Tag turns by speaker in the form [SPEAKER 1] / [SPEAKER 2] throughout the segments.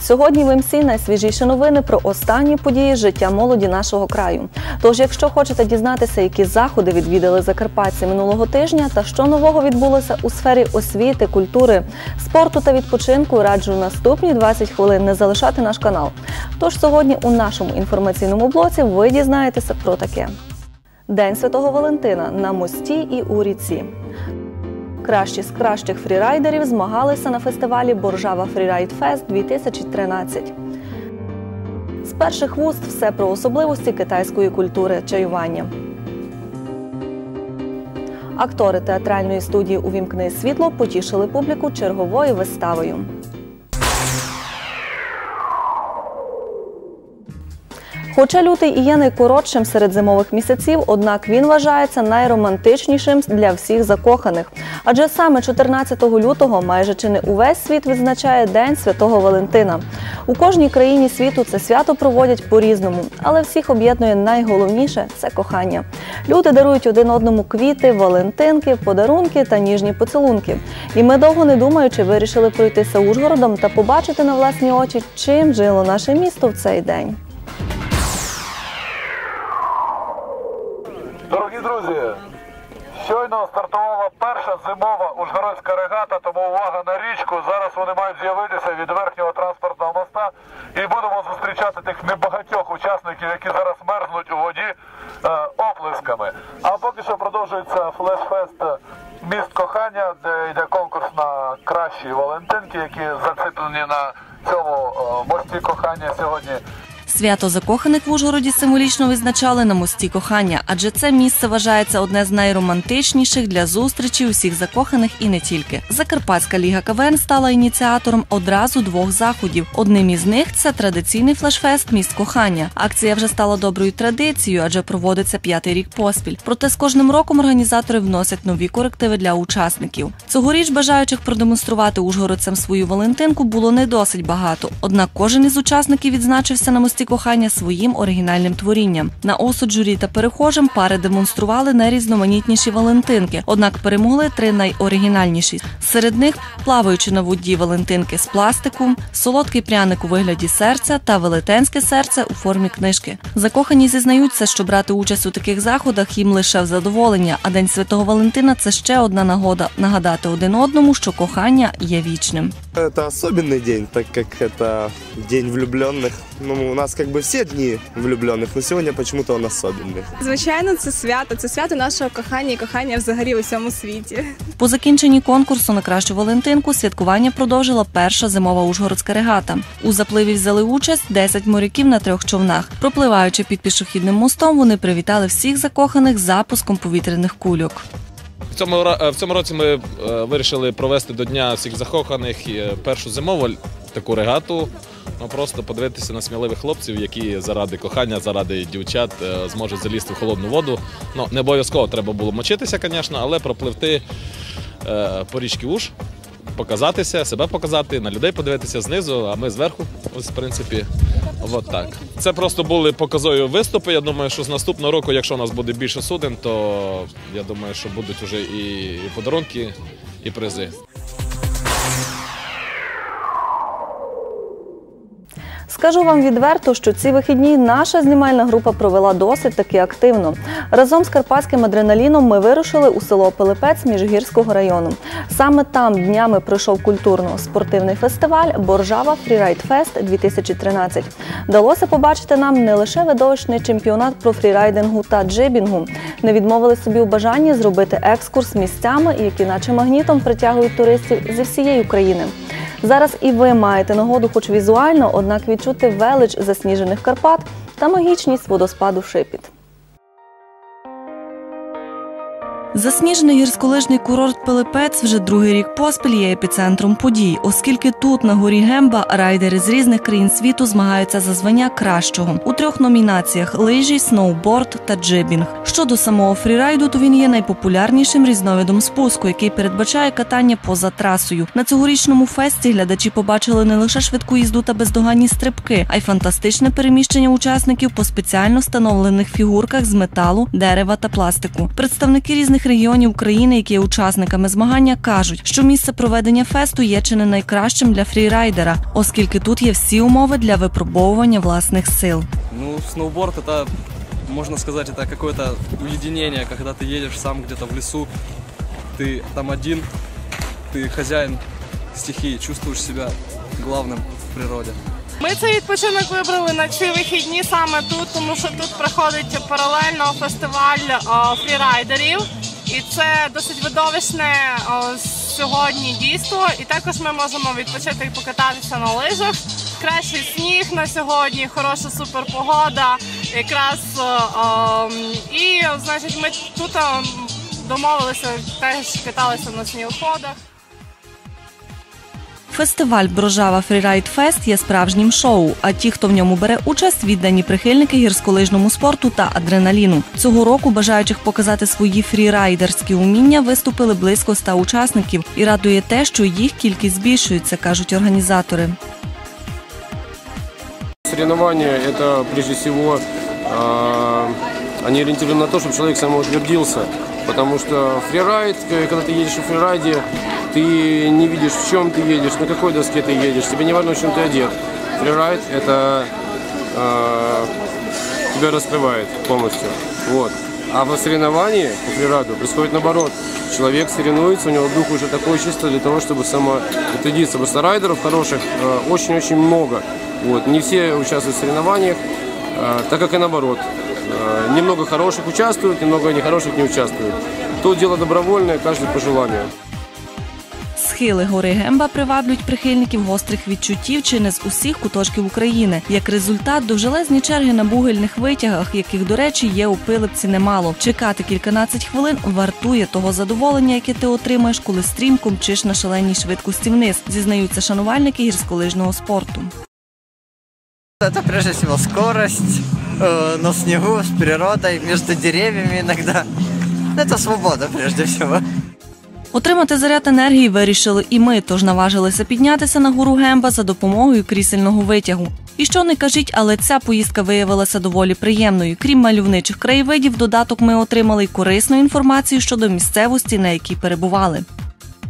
[SPEAKER 1] Привіт! Сьогодні в МСІ найсвіжіші новини про останні події життя молоді нашого краю. Тож, якщо хочете дізнатися, які заходи відвідали закарпатці минулого тижня та що нового відбулося у сфері освіти, культури, спорту та відпочинку, раджу наступні 20 хвилин не залишати наш канал. Тож сьогодні у нашому інформаційному блоці ви дізнаєтеся про таке: День Святого Валентина на мості і у ріці. Кращі з кращих фрірайдерів змагалися на фестивалі Боржава Фрірайд Фест 2013. З перших вуст все про особливості китайської культури чаювання. Актори театральної студії Увімкни світло потішили публіку черговою виставою. Хоча лютий і є найкоротшим серед зимових місяців, однак він вважається найромантичнішим для всіх закоханих. Адже саме 14 лютого майже чи не увесь світ відзначає День Святого Валентина. У кожній країні світу це свято проводять по-різному, але всіх об'єднує найголовніше це кохання. Люди дарують один одному квіти, валентинки, подарунки та ніжні поцілунки. І ми довго не думаючи вирішили пройтися Ужгородом та побачити на власні очі, чим жило наше місто в цей день.
[SPEAKER 2] Дорогі друзі, щойно стартувала перша зимова ужгородська регата, тому увага на річку. Зараз вони мають з'явитися від верхнього транспортного моста і будемо зустрічати тих небагатьох учасників, які зараз
[SPEAKER 1] Свято закоханих в Ужгороді символічно визначали на мості кохання, адже це місце вважається одне з найромантичніших для зустрічі усіх закоханих і не тільки. Закарпатська ліга КВН стала ініціатором одразу двох заходів. Одним із них це традиційний флешфест Міст кохання. Акція вже стала доброю традицією, адже проводиться п'ятий рік поспіль. Проте з кожним роком організатори вносять нові корективи для учасників. Цьогоріч бажаючих продемонструвати ужгородцям свою Валентинку було не досить багато. Однак кожен із учасників відзначився на мості кохання своїм оригінальним творінням. На осуд журі та перехожим пари демонстрували найрізноманітніші Валентинки. Однак перемогли три найоригінальніші. Серед них плаваючи на воді Валентинки з пластику, солодкий пряник у вигляді серця та велетенське серце у формі книжки. Закохані зізнаються, що брати участь у таких заходах їм лише в задоволення. А День Святого Валентина це ще одна нагода нагадати один одному, що кохання є вічним.
[SPEAKER 3] Это особенный день, так как это день влюбленных. Ну, у нас как бы все дни влюбленных, но сегодня почему-то он особенный.
[SPEAKER 4] Звичайно, це свято. Це свято нашого кохання і кохання взагалі у всьому світі.
[SPEAKER 1] По закінченні конкурсу на кращу Валентинку святкування продовжила перша зимова ужгородська регата. У запливі взяли участь 10 моряків на трьох човнах. Пропливаючи під пішохідним мостом, вони привітали всіх закоханих запуском повітряних кульок.
[SPEAKER 5] В цьому ра- е, в цьому році ми е, вирішили провести до Дня всіх закоханих е, першу зимову л- таку регату. Ну просто подивитися на сміливих хлопців, які заради кохання, заради дівчат е, зможуть залізти в холодну воду. Ну не обов'язково треба було мочитися, звісно, але пропливти е, по річці Уж, показатися, себе показати, на людей подивитися знизу, а ми зверху. Ось, в принципі, от так. Це просто були показові виступи. Я думаю, що з наступного року, якщо у нас буде більше суден, то я думаю, що будуть вже і, і подарунки, і призи.
[SPEAKER 1] Скажу вам відверто, що ці вихідні наша знімальна група провела досить таки активно. Разом з карпатським адреналіном ми вирушили у село Пилипець Міжгірського району. Саме там днями пройшов культурно-спортивний фестиваль Боржава Фрірайд Фест 2013. Вдалося побачити нам не лише видовищний чемпіонат про фрірайдингу та джибінгу. Не відмовили собі у бажанні зробити екскурс місцями, які наче магнітом притягують туристів зі всієї України. Зараз і ви маєте нагоду, хоч візуально, однак відчути велич засніжених Карпат та магічність водоспаду Шипіт. Засніжений гірськолижний курорт Пилипець вже другий рік поспіль є епіцентром подій, оскільки тут на горі Гемба райдери з різних країн світу змагаються за звання кращого у трьох номінаціях: лижі, сноуборд та джибінг. Щодо самого фрірайду, то він є найпопулярнішим різновидом спуску, який передбачає катання поза трасою. На цьогорічному фесті глядачі побачили не лише швидку їзду та бездоганні стрибки, а й фантастичне переміщення учасників по спеціально встановлених фігурках з металу, дерева та пластику. Представники різних різних регіонів України, які є учасниками змагання, кажуть, що місце проведення фесту є чи не найкращим для фрірайдера, оскільки тут є всі умови для випробовування власних сил.
[SPEAKER 6] Ну, сноуборд это, можно сказать, это какое-то уединение, когда ты едешь сам где-то в лесу, ты там один, ты хозяин стихии, чувствуешь себя главным в природе.
[SPEAKER 7] Ми цей відпочинок вибрали на ці вихідні саме тут, тому що тут проходить паралельно фестиваль о, фрірайдерів. І це досить видовищне сьогодні дійство. І також ми можемо відпочити і покататися на лижах. Кращий сніг на сьогодні, хороша суперпогода. Якраз і значить, ми тут домовилися, теж каталися на снігоходах.
[SPEAKER 1] Фестиваль Брожава Фрірайд Фест є справжнім шоу. А ті, хто в ньому бере участь, віддані прихильники гірськолижному спорту та адреналіну. Цього року бажаючих показати свої фрірайдерські уміння виступили близько ста учасників. І радує те, що їх кількість збільшується, кажуть організатори.
[SPEAKER 8] Соревнования – это прежде всего они ориентированы на то, чтобы человек самоутвердился, потому что фрирайд, э, когда ты едешь в фрирайде, ты не видишь, в чем ты едешь, на какой доске ты едешь, тебе не важно, в чем ты одет. Фрирайд – это э, тебя раскрывает полностью. Вот. А в соревновании по фрирайду происходит наоборот. Человек соревнуется, у него дух уже такое чисто для того, чтобы самоутвердиться. Просто райдеров хороших э, очень-очень много. Вот. Не все участвуют в соревнованиях, э, так как и наоборот. Э, Немного хороших участвуют, немного нехороших не участвуют. Тут дело добровольное, каждый по желанию.
[SPEAKER 1] Схили гори Гемба приваблюють прихильників гострих відчуттів чи не з усіх куточків України. Як результат, довжелезні черги на бугельних витягах, яких, до речі, є у пилипці немало. Чекати кільканадцять хвилин вартує того задоволення, яке ти отримаєш, коли стрімко мчиш на шаленій швидкості вниз, зізнаються шанувальники гірськолижного спорту.
[SPEAKER 9] Это прежде всего скорость э, на снегу, с природой, между деревьями иногда. Это свобода прежде всего.
[SPEAKER 1] Отримати заряд енергії вирішили і ми, тож наважилися піднятися на гору Гемба за допомогою крісельного витягу. І що не кажіть, але ця поїздка виявилася доволі приємною. Крім мальовничих краєвидів, додаток ми отримали й корисну інформацію щодо місцевості, на якій перебували.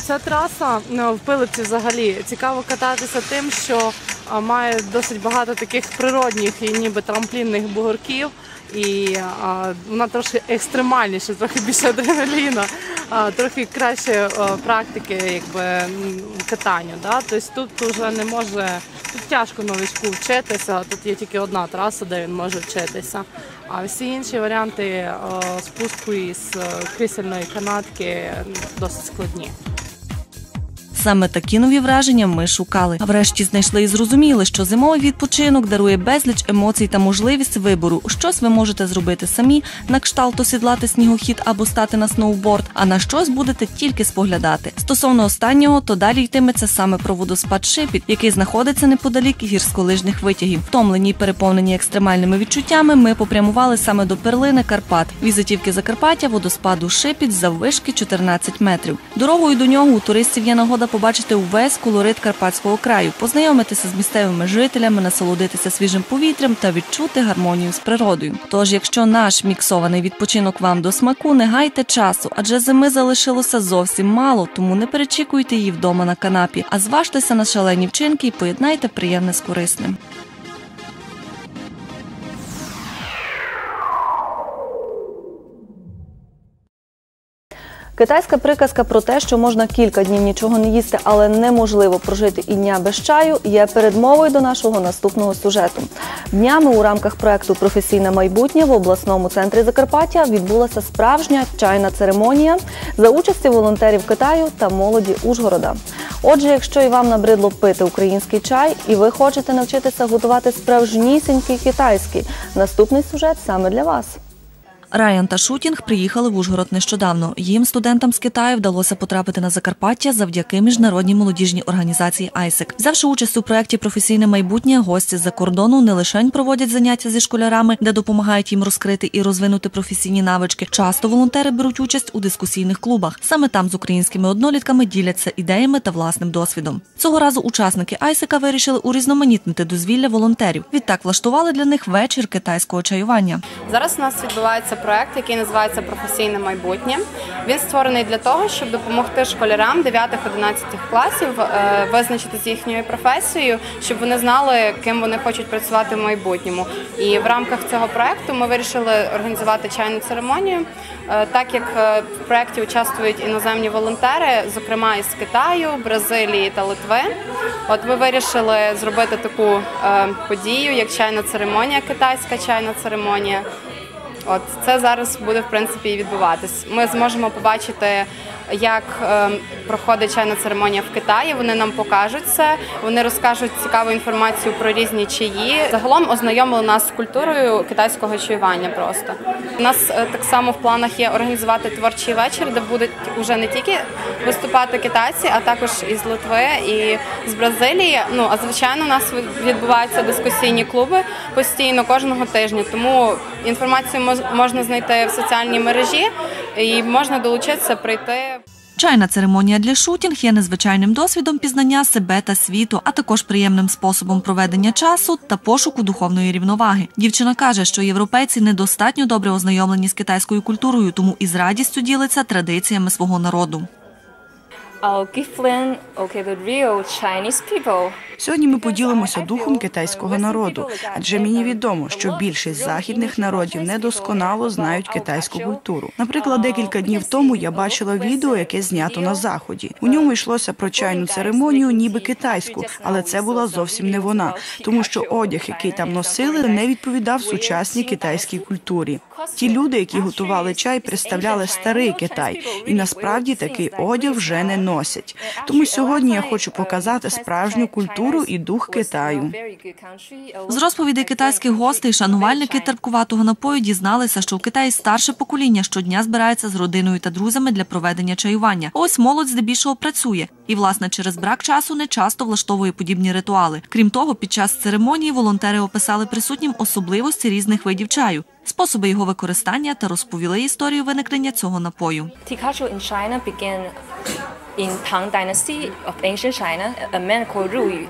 [SPEAKER 7] Ця траса ну, в Пилипці взагалі цікаво кататися тим, що має досить багато таких природних і ніби трамплінних бугорків. І а, вона трошки екстремальніша, трохи більше адреналіна, а, трохи краще а, практики якби, м, катанню. Да? Тобто тут вже не може, тут тяжко новичку вчитися, тут є тільки одна траса, де він може вчитися. А всі інші варіанти а, спуску із е, крісельної канатки досить складні.
[SPEAKER 1] Саме такі нові враження ми шукали. А врешті знайшли і зрозуміли, що зимовий відпочинок дарує безліч емоцій та можливість вибору. Щось ви можете зробити самі, на кшталт осідлати снігохід або стати на сноуборд, а на щось будете тільки споглядати. Стосовно останнього, то далі йтиметься саме про водоспад Шипіт, який знаходиться неподалік гірськолижних витягів. Втомлені й переповнені екстремальними відчуттями, ми попрямували саме до перлини Карпат. Візитівки Закарпаття водоспаду Шипіт заввишки 14 метрів. Дорогою до нього у туристів є нагода побачити увесь колорит карпатського краю, познайомитися з місцевими жителями, насолодитися свіжим повітрям та відчути гармонію з природою. Тож, якщо наш міксований відпочинок вам до смаку, не гайте часу, адже зими залишилося зовсім мало, тому не перечікуйте її вдома на канапі, а зважтеся на шалені вчинки і поєднайте приємне з корисним. Китайська приказка про те, що можна кілька днів нічого не їсти, але неможливо прожити і дня без чаю, є передмовою до нашого наступного сюжету. Днями у рамках проекту Професійне майбутнє в обласному центрі Закарпаття відбулася справжня чайна церемонія за участі волонтерів Китаю та молоді Ужгорода. Отже, якщо і вам набридло пити український чай, і ви хочете навчитися готувати справжнісінький китайський, наступний сюжет саме для вас. Райан та Шутінг приїхали в Ужгород нещодавно. Їм, студентам з Китаю, вдалося потрапити на Закарпаття завдяки міжнародній молодіжній організації ISEC. Взявши участь у проєкті Професійне майбутнє, гості з-за кордону не лише проводять заняття зі школярами, де допомагають їм розкрити і розвинути професійні навички. Часто волонтери беруть участь у дискусійних клубах. Саме там з українськими однолітками діляться ідеями та власним досвідом. Цього разу учасники ISEC вирішили урізноманітнити дозвілля волонтерів. Відтак влаштували для них вечір китайського чаювання.
[SPEAKER 10] Зараз у нас відбувається проект, який називається Професійне майбутнє. Він створений для того, щоб допомогти школярам 9-11 класів е, визначитися їхньою професією, щоб вони знали, ким вони хочуть працювати в майбутньому. І в рамках цього проекту ми вирішили організувати чайну церемонію. Е, Так як е, в проєкті участвують іноземні волонтери, зокрема із Китаю, Бразилії та Литви. От ми вирішили зробити таку подію, як чайна церемонія, китайська чайна церемонія. От це зараз буде в принципі і відбуватись. Ми зможемо побачити, як е, проходить чайна церемонія в Китаї. Вони нам покажуть це, вони розкажуть цікаву інформацію про різні чаї. Загалом ознайомили нас з культурою китайського чаювання. Просто у нас е, так само в планах є організувати творчий вечір, де будуть вже не тільки виступати китайці, а також із Литви і з Бразилії. Ну а звичайно, у нас відбуваються дискусійні клуби постійно кожного тижня. Тому інформацію мож- можна знайти в соціальній мережі і можна долучитися, прийти.
[SPEAKER 1] Чайна церемонія для шутінг є незвичайним досвідом пізнання себе та світу, а також приємним способом проведення часу та пошуку духовної рівноваги. Дівчина каже, що європейці недостатньо добре ознайомлені з китайською культурою, тому із радістю ділиться традиціями свого народу.
[SPEAKER 11] The real Chinese people.
[SPEAKER 12] Сьогодні ми поділимося духом китайського народу, адже мені відомо, що більшість західних народів недосконало знають китайську культуру. Наприклад, декілька днів тому я бачила відео, яке знято на заході. У ньому йшлося про чайну церемонію, ніби китайську, але це була зовсім не вона, тому що одяг, який там носили, не відповідав сучасній китайській культурі. Ті люди, які готували чай, представляли старий Китай, і насправді такий одяг вже не носять. Тому сьогодні я хочу показати справжню культуру і дух Китаю.
[SPEAKER 1] З розповідей китайських гостей шанувальники терпкуватого напою дізналися, що в Китаї старше покоління щодня збирається з родиною та друзями для проведення чаювання. Ось молодь здебільшого працює і, власне, через брак часу не часто влаштовує подібні ритуали. Крім того, під час церемонії волонтери описали присутнім особливості різних видів чаю, способи його використання та розповіли історію виникнення цього напою.
[SPEAKER 11] In Tang Dynasty of ancient China. A man called Ru Yu.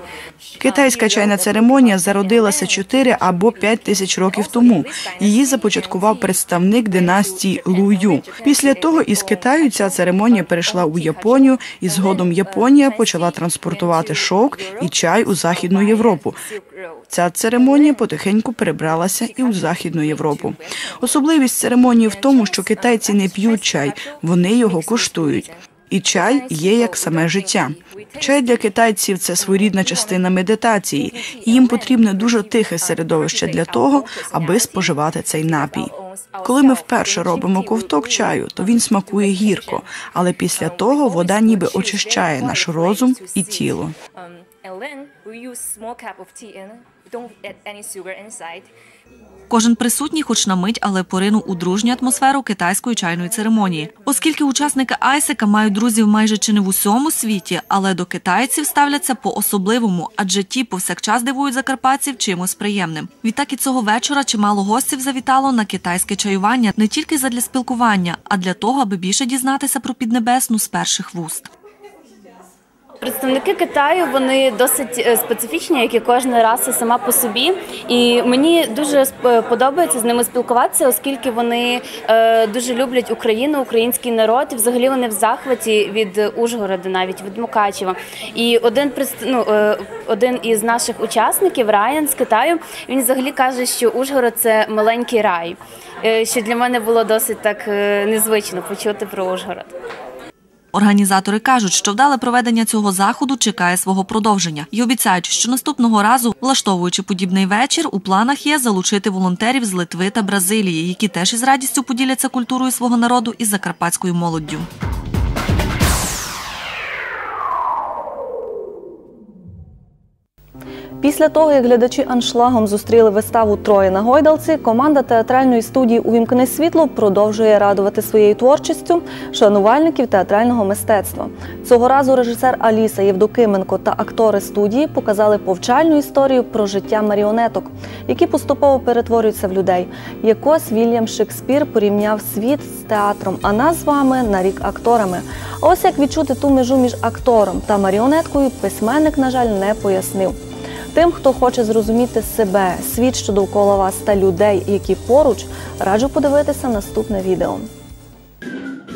[SPEAKER 12] Китайська чайна церемонія зародилася 4 або 5 тисяч років тому. Її започаткував представник династії Лую. Після того із Китаю ця церемонія перейшла у Японію, і згодом Японія почала транспортувати шовк і чай у Західну Європу. Ця церемонія потихеньку перебралася і у Західну Європу. Особливість церемонії в тому, що китайці не п'ють чай, вони його куштують. І чай є як саме життя. Чай для китайців це своєрідна частина медитації, і їм потрібне дуже тихе середовище для того, аби споживати цей напій. Коли ми вперше робимо ковток чаю, то він смакує гірко, але після того вода ніби очищає наш розум і тіло.
[SPEAKER 1] Кожен присутній, хоч на мить, але поринув у дружню атмосферу китайської чайної церемонії. Оскільки учасники Айсека мають друзів майже чи не в усьому світі, але до китайців ставляться по-особливому, адже ті повсякчас дивують закарпатців чимось приємним. Відтак і цього вечора чимало гостів завітало на китайське чаювання не тільки задля спілкування, а для того, аби більше дізнатися про піднебесну з перших вуст.
[SPEAKER 13] Представники Китаю вони досить е, специфічні, як і кожна раса сама по собі. І мені дуже сп- подобається з ними спілкуватися, оскільки вони е, дуже люблять Україну, український народ, і взагалі вони в захваті від Ужгорода, навіть від Мукачева. І один ну, е, один із наших учасників, Райан з Китаю, він взагалі каже, що Ужгород це маленький рай. Е, Що для мене було досить так е, незвично почути про Ужгород.
[SPEAKER 1] Організатори кажуть, що вдале проведення цього заходу чекає свого продовження і обіцяють, що наступного разу, влаштовуючи подібний вечір, у планах є залучити волонтерів з Литви та Бразилії, які теж із радістю поділяться культурою свого народу із закарпатською молоддю. Після того, як глядачі аншлагом зустріли виставу Троє на гойдалці, команда театральної студії Увімкни світло продовжує радувати своєю творчістю шанувальників театрального мистецтва. Цього разу режисер Аліса Євдокименко та актори студії показали повчальну історію про життя маріонеток, які поступово перетворюються в людей. Якось Вільям Шекспір порівняв світ з театром, а нас з вами на рік акторами. Ось як відчути ту межу між актором та маріонеткою, письменник, на жаль, не пояснив. Тим, хто хоче зрозуміти себе, світ, що довкола вас та людей, які поруч, раджу подивитися наступне відео.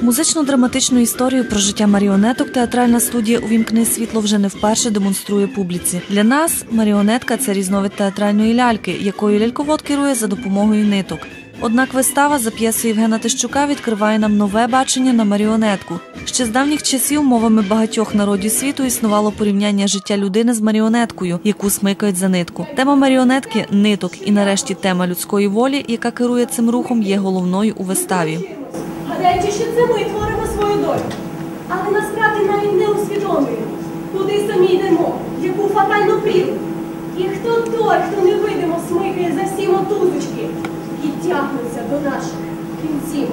[SPEAKER 1] Музично-драматичну історію про життя маріонеток театральна студія Увімкни світло вже не вперше демонструє публіці. Для нас маріонетка це різновид театральної ляльки, якою ляльковод керує за допомогою ниток. Однак вистава за п'єсою Євгена Тищука відкриває нам нове бачення на маріонетку. Ще з давніх часів мовами багатьох народів світу існувало порівняння життя людини з маріонеткою, яку смикають за нитку. Тема маріонетки ниток і нарешті тема людської волі, яка керує цим рухом, є головною у виставі.
[SPEAKER 14] Гадаючи, що це ми творимо свою долю. Але насправді навіть не усвідомлюємо, куди самі йдемо, яку фатальну прірву. І хто той, хто невидимо смикає за всі мотузочки і тягнеться до наших кінців.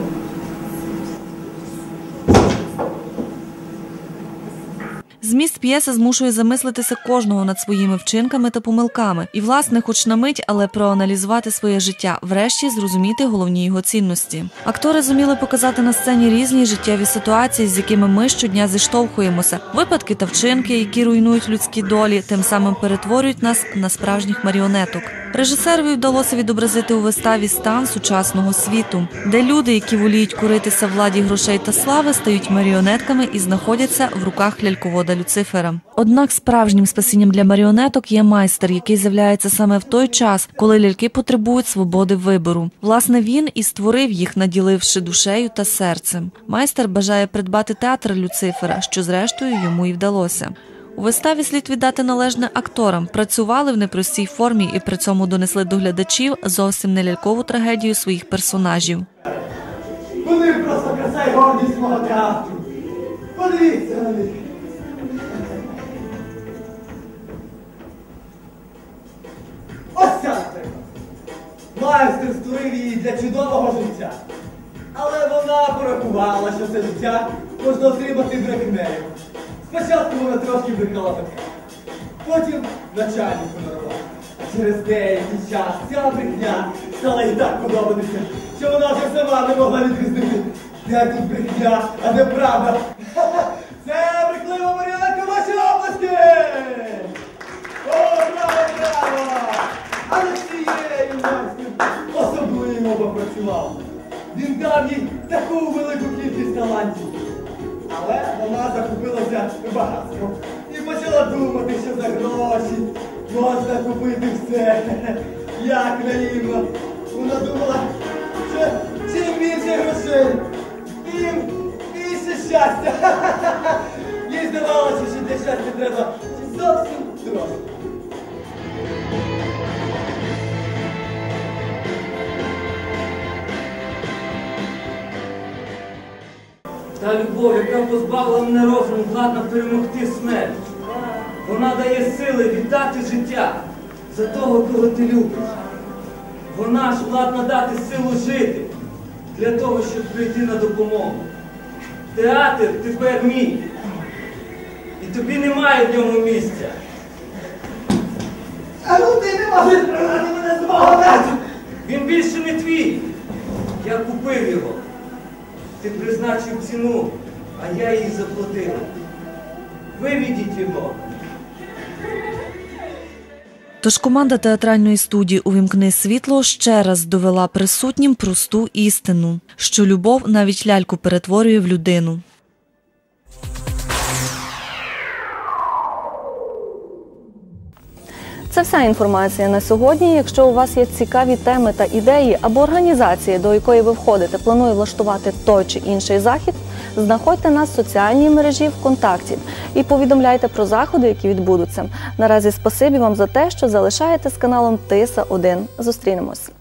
[SPEAKER 1] Зміст п'єси змушує замислитися кожного над своїми вчинками та помилками, і, власне, хоч на мить, але проаналізувати своє життя, врешті зрозуміти головні його цінності. Актори зуміли показати на сцені різні життєві ситуації, з якими ми щодня зіштовхуємося, випадки та вчинки, які руйнують людські долі, тим самим перетворюють нас на справжніх маріонеток. Режисерові вдалося відобразити у виставі стан сучасного світу, де люди, які воліють куритися владі грошей та слави, стають маріонетками і знаходяться в руках ляльковода Люцифера. Однак справжнім спасінням для маріонеток є майстер, який з'являється саме в той час, коли ляльки потребують свободи вибору. Власне, він і створив їх, наділивши душею та серцем. Майстер бажає придбати театр Люцифера, що зрештою йому і вдалося. У виставі слід віддати належне акторам. Працювали в непростій формі і при цьому донесли до глядачів зовсім не лялькову трагедію своїх персонажів.
[SPEAKER 15] Вони просто краса і гордість мого театру. Подивіться на них. Ось ця, наприклад. Майстер створив її для чудового життя. Але вона порахувала, що це життя можна отримати брехнею. Спочатку вона трошки брехала таке. Потім начальнику нарвала. Через деякий час ця брехня стала їй так подобатися, що вона вже сама не могла відрізнити, де тут брехня, а де правда. Ха-ха! Це брехлива маріонетка ваші області! О, браво, браво! А над цією майстер попрацював. Він дав їй таку велику кількість талантів. Але вона захопилася багатством і почала думати, що за гроші можна купити все. Як наївно. Вона думала, що чим більше грошей, тим більше щастя. Їй здавалося, що для щастя треба зовсім трохи.
[SPEAKER 16] Та любов, яка позбавила мене розуму, владна перемогти смерть. Вона дає сили віддати життя за того, кого ти любиш. Вона ж владна дати силу жити для того, щоб прийти на допомогу. Театр тепер мій. І тобі немає в ньому місця.
[SPEAKER 15] А ну ти не можеш пригнати мене з мого театру!
[SPEAKER 16] Він більше не твій. Я купив його. Ти призначив ціну, а я її заплатив. Виведіть його.
[SPEAKER 1] Тож команда театральної студії Увімкни світло ще раз довела присутнім просту істину, що любов навіть ляльку перетворює в людину. Це вся інформація на сьогодні. Якщо у вас є цікаві теми та ідеї або організації, до якої ви входите, планує влаштувати той чи інший захід, знаходьте нас в соціальній мережі ВКонтакті і повідомляйте про заходи, які відбудуться. Наразі спасибі вам за те, що залишаєте з каналом Тиса 1 Зустрінемось.